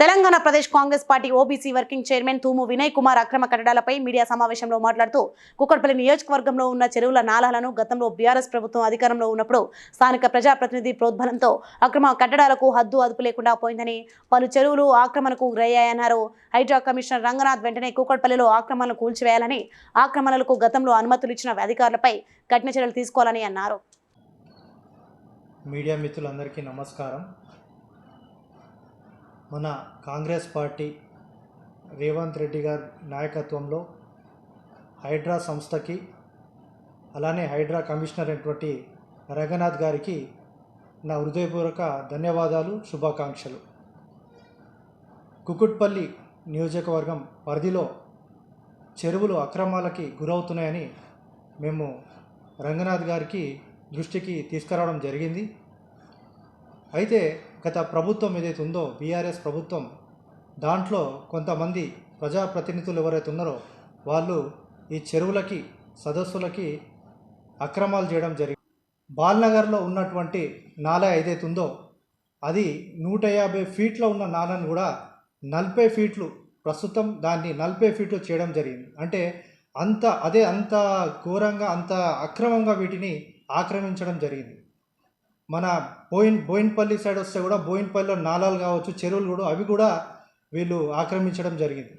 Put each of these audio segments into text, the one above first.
Telangana Pradesh Congress party OBC working chairman Thumu Vinay Kumar అక్రమ కట్టడాలపై media సమావేశంలో మాట్లాడుతూ కుక్కడపల్లి నియోజకవర్గంలో ఉన్న చెరువుల నాలాలను గతంలో బీఆర్ఎస్ ప్రభుత్వం అధికారంలో ఉన్నప్పుడు స్థానిక ప్రజాప్రతినిధి ప్రోద్బలంతో అక్రమ కట్టడాలకు హద్దు అదుపు లేకుండా పోయిందని పలు చెరువులు ఆక్రమణకు గురయ్యాయన్నారు. హైడ్రా కమిషనర్ రంగనాథ్ వెంటనే కూకట్పల్లిలో ఆక్రమణలు కూల్చివేయాలని ఆక్రమణలకు గతంలో అనుమతులు ఇచ్చిన అధికారులపై కఠిన చర్యలు తీసుకోవాలని అన్నారు. మీడియా మిత్రులందరికీ నమస్కారం. మన కాంగ్రెస్ పార్టీ రేవంత్ రెడ్డి గారి నాయకత్వంలో హైడ్రా సంస్థకి అలానే హైడ్రా కమిషనర్ అయినటువంటి రంగనాథ్ గారికి నా హృదయపూర్వక ధన్యవాదాలు శుభాకాంక్షలు. కుకుట్పల్లి నియోజకవర్గం పరిధిలో చెరువులు అక్రమాలకి గురవుతున్నాయని మేము రంగనాథ్ గారికి దృష్టికి తీసుకురావడం జరిగింది. అయితే గత ప్రభుత్వం ఏదైతే ఉందో బీఆర్ఎస్ ప్రభుత్వం దాంట్లో కొంతమంది ప్రజాప్రతినిధులు ఎవరైతే ఉన్నారో వాళ్ళు ఈ చెరువులకి సదస్సులకి అక్రమాలు చేయడం జరిగింది. బాల్నగర్లో ఉన్నటువంటి నాలా ఏదైతే ఉందో అది నూట యాభై ఫీట్లో ఉన్న నాలను కూడా నలభై ఫీట్లు ప్రస్తుతం దాన్ని నలభై ఫీట్లు చేయడం జరిగింది. అంటే అంత అదే అంత ఘోరంగా అంత అక్రమంగా వీటిని ఆక్రమించడం జరిగింది. మన బోయిన్ బోయిన్పల్లి సైడ్ వస్తే కూడా బోయిన్పల్లిలో నాలాలు కావచ్చు చెరువులు కూడా అవి కూడా వీళ్ళు ఆక్రమించడం జరిగింది.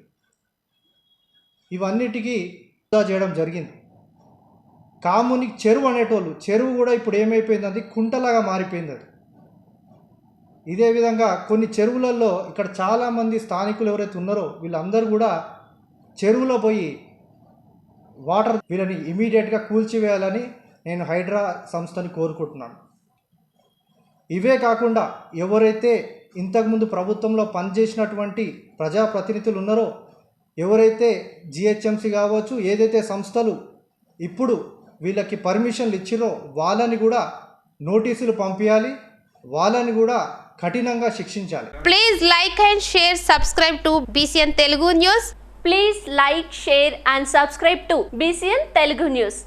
ఇవన్నిటికీ వృధా చేయడం జరిగింది. కాముని చెరువు అనేటోళ్ళు చెరువు కూడా ఇప్పుడు ఏమైపోయింది అది కుంటలాగా మారిపోయింది అది. ఇదే విధంగా కొన్ని చెరువులలో ఇక్కడ చాలామంది స్థానికులు ఎవరైతే ఉన్నారో వీళ్ళందరూ కూడా చెరువులో పోయి వాటర్ వీళ్ళని ఇమీడియట్గా కూల్చివేయాలని నేను హైడ్రా సంస్థని కోరుకుంటున్నాను. ఇవే కాకుండా ఎవరైతే ఇంతకుముందు ప్రభుత్వంలో పనిచేసినటువంటి ప్రజాప్రతినిధులు ఉన్నారో ఎవరైతే జిహెచ్ఎంసి కావచ్చు ఏదైతే సంస్థలు ఇప్పుడు వీళ్ళకి పర్మిషన్లు ఇచ్చిరో వాళ్ళని కూడా నోటీసులు పంపించాలి వాళ్ళని కూడా కఠినంగా శిక్షించాలి. Please like and share subscribe to BCN Telugu news please like share and subscribe to BCN Telugu news